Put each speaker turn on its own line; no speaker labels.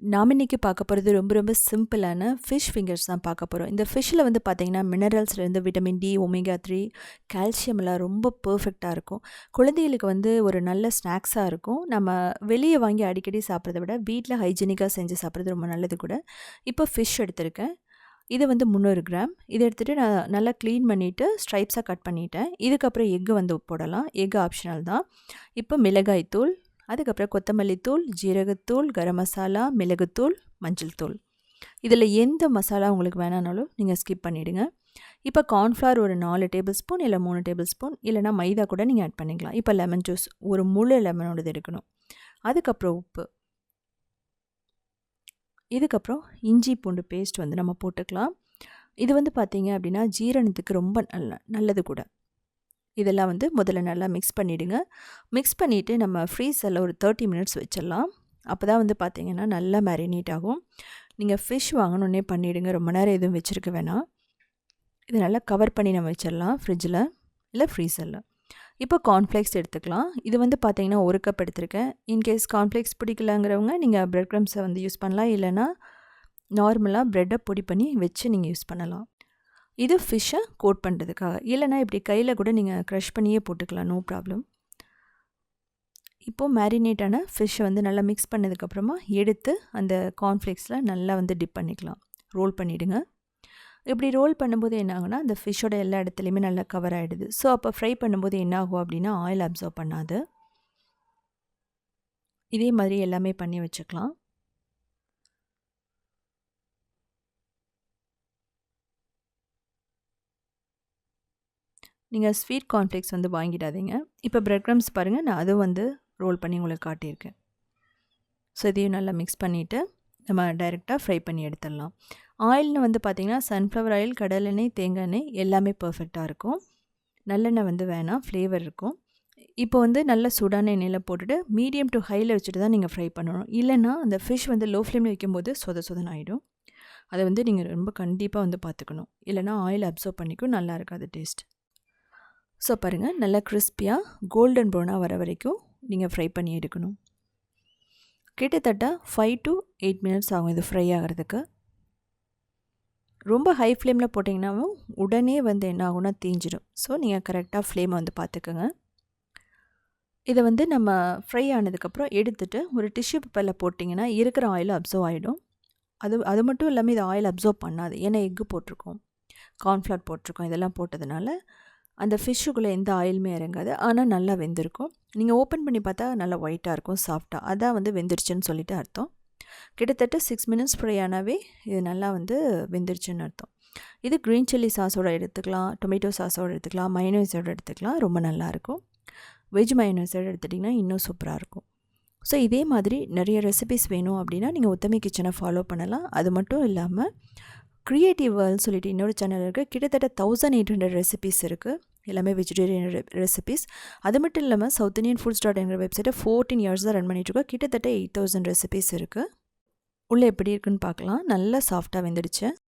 நாம் இன்றைக்கி பார்க்க போகிறது ரொம்ப ரொம்ப சிம்பிளான ஃபிஷ் ஃபிங்கர்ஸ் தான் பார்க்க போகிறோம். இந்த ஃபிஷ்ஷில் வந்து பார்த்திங்கன்னா மினரல்ஸ்லேருந்து விட்டமின் டி ஒமேகா த்ரீ கால்சியம்லாம் ரொம்ப பர்ஃபெக்டாக இருக்கும். குழந்தைகளுக்கு வந்து ஒரு நல்ல ஸ்நாக்ஸாக இருக்கும். நம்ம வெளியே வாங்கி அடிக்கடி சாப்பிட்றத விட வீட்டில் ஹைஜீனிக்காக செஞ்சு சாப்பிட்றது ரொம்ப நல்லது கூட. இப்போ ஃபிஷ் எடுத்திருக்கேன். இதை வந்து முந்நூறு கிராம் இதை எடுத்துகிட்டு நான் நல்லா க்ளீன் பண்ணிவிட்டு ஸ்ட்ரைப்ஸாக கட் பண்ணிட்டேன். இதுக்கப்புறம் எக்கு வந்து போடலாம். எக்கு ஆப்ஷனல் தான். இப்போ மிளகாய் தூள் அதுக்கப்புறம் கொத்தமல்லி தூள் ஜீரகத்தூள் கரம் மசாலா மிளகுத்தூள் மஞ்சள் தூள். இதில் எந்த மசாலா உங்களுக்கு வேணானாலும் நீங்கள் ஸ்கிப் பண்ணிவிடுங்க இப்போ கார்ன்ஃப்ளவர் ஒரு நாலு டேபிள் ஸ்பூன் இல்லை மூணு டேபிள் ஸ்பூன் இல்லைனா மைதா கூட நீங்கள் ஆட் பண்ணிக்கலாம். இப்போ லெமன் ஜூஸ் ஒரு முழு லெமனோடது எடுக்கணும். அதுக்கப்புறம் உப்பு. இதுக்கப்புறம் இஞ்சி பூண்டு பேஸ்ட் வந்து நம்ம போட்டுக்கலாம். இது வந்து பார்த்திங்க அப்படின்னா ஜீரணத்துக்கு ரொம்ப நல்ல நல்லது கூட. இதெல்லாம் வந்து முதல்ல நல்லா மிக்ஸ் பண்ணிவிடுங்க மிக்ஸ் பண்ணிவிட்டு நம்ம ஃப்ரீஸரில் ஒரு தேர்ட்டி மினிட்ஸ் வச்சிடலாம். அப்போ தான் வந்து பார்த்திங்கன்னா நல்லா மேரினேட் ஆகும். நீங்கள் ஃபிஷ் வாங்கணுன்னே பண்ணிவிடுங்க ரொம்ப நேரம் எதுவும் வச்சுருக்க வேணாம். இதை நல்லா கவர் பண்ணி நம்ம வச்சிடலாம் ஃப்ரிட்ஜில் இல்லை ஃப்ரீசரில் இப்போ கார்ன்ஃப்ளேக்ஸ் எடுத்துக்கலாம். இது வந்து பார்த்திங்கன்னா ஒரு கப் எடுத்திருக்கேன். இன்கேஸ் கார்ன்ஃப்ளேக்ஸ் பிடிக்கலங்கிறவங்க நீங்கள் ப்ரெட் க்ரம்ஸை வந்து யூஸ் பண்ணலாம். இல்லைனா நார்மலாக ப்ரெட்டை பொடி பண்ணி வச்சு நீங்கள் யூஸ் பண்ணலாம். இது ஃபிஷ்ஷை கோட் பண்ணுறதுக்காக இல்லைனா இப்படி கையில் கூட நீங்கள் க்ரஷ் பண்ணியே போட்டுக்கலாம் நோ ப்ராப்ளம் இப்போது மேரினேட்டான ஃபிஷ்ஷை வந்து நல்லா மிக்ஸ் பண்ணதுக்கப்புறமா எடுத்து அந்த கார்ன்ஃப்ளேக்ஸில் நல்லா வந்து டிப் பண்ணிக்கலாம். ரோல் பண்ணிவிடுங்க இப்படி ரோல் பண்ணும்போது என்ன ஆகுனா அந்த ஃபிஷ்ஷோட எல்லா இடத்துலையுமே நல்லா கவர் ஆகிடுது ஸோ அப்போ ஃப்ரை பண்ணும்போது என்ன ஆகும் அப்படின்னா ஆயில் அப்சர்வ் பண்ணாது. இதே மாதிரி எல்லாமே பண்ணி வச்சுக்கலாம். நீங்கள் ஸ்வீட் கார்ன்ஃப்ளேக்ஸ் வந்து வாங்கிடாதீங்க. இப்போ ப்ரெட் க்ரம்ஸ் பாருங்கள் நான் அதுவும் வந்து ரோல் பண்ணி உங்களுக்கு காட்டியிருக்கேன். ஸோ இதையும் நல்லா மிக்ஸ் பண்ணிவிட்டு நம்ம டைரெக்டாக ஃப்ரை பண்ணி எடுத்துடலாம். ஆயில்னு வந்து பார்த்திங்கன்னா சன்ஃப்ளவர் ஆயில் கடலெண்ணெய் தேங்காய் எண்ணெய் எல்லாமே பர்ஃபெக்டாக இருக்கும். நல்லெண்ணெய் வந்து வேணாம் ஃப்ளேவர் இருக்கும். இப்போ வந்து நல்ல சூடான எண்ணெயில் போட்டுட்டு மீடியம் டு ஹையில் வச்சுட்டு தான் நீங்கள் ஃப்ரை பண்ணணும். இல்லைன்னா அந்த ஃபிஷ் வந்து லோ ஃப்ளேமில் வைக்கும்போது சொத சொதன் ஆகிடும் அதை வந்து நீங்கள் ரொம்ப கண்டிப்பாக வந்து பார்த்துக்கணும் இல்லைனா ஆயில் அப்சர்வ் பண்ணிக்கும் நல்லா இருக்காது டேஸ்ட் ஸோ பாருங்கள் நல்லா கிறிஸ்பியாக கோல்டன் ப்ரௌனாக வர வரைக்கும் நீங்கள் ஃப்ரை பண்ணி எடுக்கணும். கிட்டத்தட்ட ஃபைவ் டு எயிட் மினிட்ஸ் ஆகும் இது ஃப்ரை ஆகிறதுக்கு. ரொம்ப ஹை ஃப்ளேமில் போட்டிங்கனாவும் உடனே வந்து என்ன ஆகும்னா தீஞ்சிடும் ஸோ நீங்கள் கரெக்டாக ஃப்ளேமை வந்து பார்த்துக்கோங்க. இதை வந்து நம்ம ஃப்ரை ஆனதுக்கப்புறம் எடுத்துகிட்டு ஒரு டிஷ்யூ பேப்பரில் போட்டிங்கன்னா இருக்கிற ஆயில் அப்சர்வ் ஆகிடும் அது அது மட்டும் இல்லாமல் இது ஆயில் அப்சர்வ் பண்ணாது. ஏன்னா எக்கு போட்டிருக்கோம். கார்ன்ஃப்ளவர் போட்டிருக்கோம். இதெல்லாம் போட்டதுனால அந்த ஃபிஷ்ஷுக்குள்ளே எந்த ஆயிலுமே இறங்காது. ஆனால் நல்லா வெந்திருக்கும். நீங்கள் ஓப்பன் பண்ணி பார்த்தா நல்லா ஒயிட்டாக இருக்கும் சாஃப்டாக அதான் வந்து வெந்துருச்சுன்னு சொல்லிட்டு அர்த்தம். கிட்டத்தட்ட சிக்ஸ் மினிட்ஸ் ஃப்ரை ஆனாவே இது நல்லா வந்து வெந்துருச்சுன்னு அர்த்தம். இது க்ரீன் சில்லி சாஸோடு எடுத்துக்கலாம் டொமேட்டோ சாஸோடு எடுத்துக்கலாம் மயனோஸோடு எடுத்துக்கலாம் ரொம்ப நல்லாயிருக்கும் வெஜ் மயனோஸோடு எடுத்துட்டிங்கன்னா இன்னும் சூப்பராக இருக்கும். ஸோ இதே மாதிரி நிறைய ரெசிபிஸ் வேணும் அப்படின்னா நீங்கள் உத்தமி கிச்சனை ஃபாலோ பண்ணலாம். அது மட்டும் இல்லாமல் க்ரியேட்டிவ் வேர்ல்னு சொல்லிட்டு இன்னொரு சேனல் இருக்குது கிட்டத்தட்ட தௌசண்ட் எயிட் ஹண்ட்ரட் ரெசிபிஸ் இருக்குது எல்லாமே வெஜிடேரியன் ரெசிபிஸ் அது மட்டும் இல்லாமல் சவுத் இந்தியன் ஃபுட்ஸ் டாட் என்கிற வெப்சைட்டை ஃபோர்டீன் இயர்ஸ் தான் ரன் பண்ணிட்டுருக்கோம். கிட்டத்தட்ட எயிட் தௌசண்ட் ரெசிபிஸ் இருக்குது உள்ளே எப்படி இருக்குன்னு பார்க்கலாம். நல்லா சாஃப்டாக வெந்துடுச்சு.